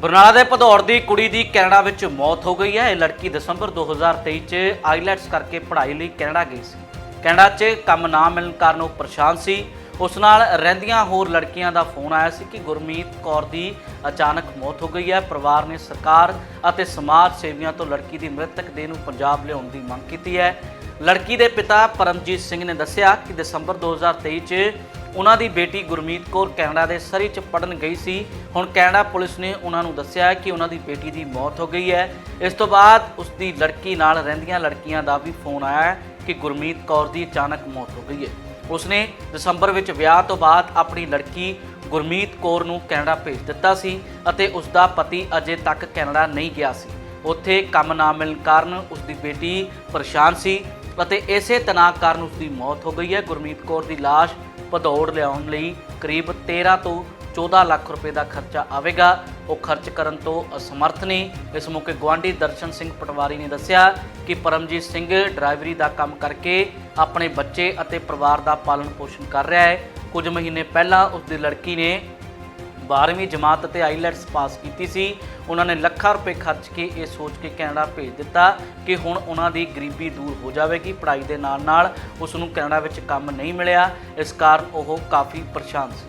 ਬਰਨਾਲਾ ਦੇ ਭਦੌੜ ਦੀ ਕੁੜੀ ਦੀ ਕੈਨੇਡਾ ਵਿੱਚ ਮੌਤ ਹੋ ਗਈ ਹੈ। ਇਹ ਲੜਕੀ ਦਸੰਬਰ 2023 ਚ ਆਈਲੈਟਸ ਕਰਕੇ ਪੜ੍ਹਾਈ ਲਈ ਕੈਨੇਡਾ ਗਈ ਸੀ। ਕੈਨੇਡਾ 'ਚ ਕੰਮ ਨਾ ਮਿਲਣ ਕਾਰਨ ਉਹ ਪਰੇਸ਼ਾਨ ਸੀ। ਉਸ ਨਾਲ ਰਹਿੰਦੀਆਂ ਹੋਰ ਲੜਕੀਆਂ ਦਾ ਫੋਨ ਆਇਆ ਸੀ ਕਿ ਗੁਰਮੀਤ ਕੌਰ ਦੀ ਅਚਾਨਕ ਮੌਤ ਹੋ ਗਈ ਹੈ। ਪਰਿਵਾਰ ਨੇ ਸਰਕਾਰ ਅਤੇ ਸਮਾਜ ਸੇਵੀਆਂ ਤੋਂ ਲੜਕੀ ਦੀ ਮ੍ਰਿਤਕ ਦੇਹ ਨੂੰ ਪੰਜਾਬ ਲਿਆਉਣ ਦੀ ਮੰਗ ਕੀਤੀ ਹੈ। ਲੜਕੀ ਦੇ ਪਿਤਾ ਪਰਮਜੀਤ ਸਿੰਘ ਨੇ ਦੱਸਿਆ ਕਿ ਦਸੰਬਰ 2023 ਚ ਉਹਨਾਂ ਦੀ ਬੇਟੀ ਗੁਰਮੀਤ ਕੌਰ ਕੈਨੇਡਾ ਦੇ ਸਰੀ ਚ ਪੜਨ ਗਈ ਸੀ। ਹੁਣ ਕੈਨੇਡਾ ਪੁਲਿਸ ਨੇ ਉਹਨਾਂ ਨੂੰ ਦੱਸਿਆ ਕਿ ਉਹਨਾਂ ਦੀ ਬੇਟੀ ਦੀ ਮੌਤ ਹੋ ਗਈ ਹੈ। ਇਸ ਤੋਂ ਬਾਅਦ ਉਸ ਦੀ ਲੜਕੀ ਨਾਲ ਰਹਿੰਦੀਆਂ ਲੜਕੀਆਂ ਦਾ ਵੀ ਫੋਨ ਆਇਆ ਕਿ ਗੁਰਮੀਤ ਕੌਰ ਦੀ ਅਚਾਨਕ ਮੌਤ ਹੋ ਗਈ ਹੈ। ਉਸਨੇ ਦਸੰਬਰ ਵਿੱਚ ਵਿਆਹ ਤੋਂ ਬਾਅਦ ਆਪਣੀ ਲੜਕੀ ਗੁਰਮੀਤ ਕੌਰ ਨੂੰ ਕੈਨੇਡਾ ਭੇਜ ਦਿੱਤਾ ਸੀ ਅਤੇ ਉਸ ਦਾ ਪਤੀ ਅਜੇ ਤੱਕ ਕੈਨੇਡਾ ਨਹੀਂ ਗਿਆ ਸੀ। ਉੱਥੇ ਕੰਮ ਨਾ ਮਿਲਣ ਕਾਰਨ ਉਸ ਦੀ ਬੇਟੀ ਪਰੇਸ਼ਾਨ ਸੀ। ਅਤੇ ਇਸੇ ਤਣਾਅ ਕਾਰਨ ਉਸ ਦੀ ਮੌਤ ਹੋ ਗਈ ਹੈ। ਗੁਰਮੀਤ ਕੌਰ ਦੀ ਲਾਸ਼ ਭਦੌੜ ਲਿਆਉਣ ਲਈ ਕਰੀਬ 13 ਤੋਂ 14 ਲੱਖ ਰੁਪਏ ਦਾ ਖਰਚਾ ਆਵੇਗਾ। ਉਹ ਖਰਚ ਕਰਨ ਤੋਂ ਅਸਮਰਥ ਨੇ। ਇਸ ਮੌਕੇ ਗਵਾਂਢੀ ਦਰਸ਼ਨ ਸਿੰਘ ਪਟਵਾਰੀ ਨੇ ਦੱਸਿਆ ਕਿ ਪਰਮਜੀਤ ਸਿੰਘ ਡਰਾਈਵਰੀ ਦਾ ਕੰਮ ਕਰਕੇ ਆਪਣੇ ਬੱਚੇ ਅਤੇ ਪਰਿਵਾਰ ਦਾ ਪਾਲਣ ਪੋਸ਼ਣ ਕਰ ਰਿਹਾ ਹੈ। ਕੁਝ ਮਹੀਨੇ ਪਹਿਲਾਂ ਉਸ ਦੀ ਲੜਕੀ ਨੇ 12ਵੀਂ ਜਮਾਤ ਅਤੇ ਆਈਲੈਟਸ ਪਾਸ ਕੀਤੀ ਸੀ। ਉਹਨਾਂ ਨੇ ਲੱਖਾਂ ਰੁਪਏ ਖਰਚ ਕੇ ਇਹ ਸੋਚ ਕੇ ਕੈਨੇਡਾ ਭੇਜ ਦਿੱਤਾ ਕਿ ਹੁਣ ਉਹਨਾਂ ਦੀ ਗਰੀਬੀ ਦੂਰ ਹੋ ਜਾਵੇਗੀ। ਪੜ੍ਹਾਈ ਦੇ ਨਾਲ ਨਾਲ ਉਸ ਨੂੰ ਕੈਨੇਡਾ ਵਿੱਚ ਕੰਮ ਨਹੀਂ ਮਿਲਿਆ। ਇਸ ਕਾਰਨ ਉਹ ਕਾਫੀ ਪਰੇਸ਼ਾਨ ਸੀ।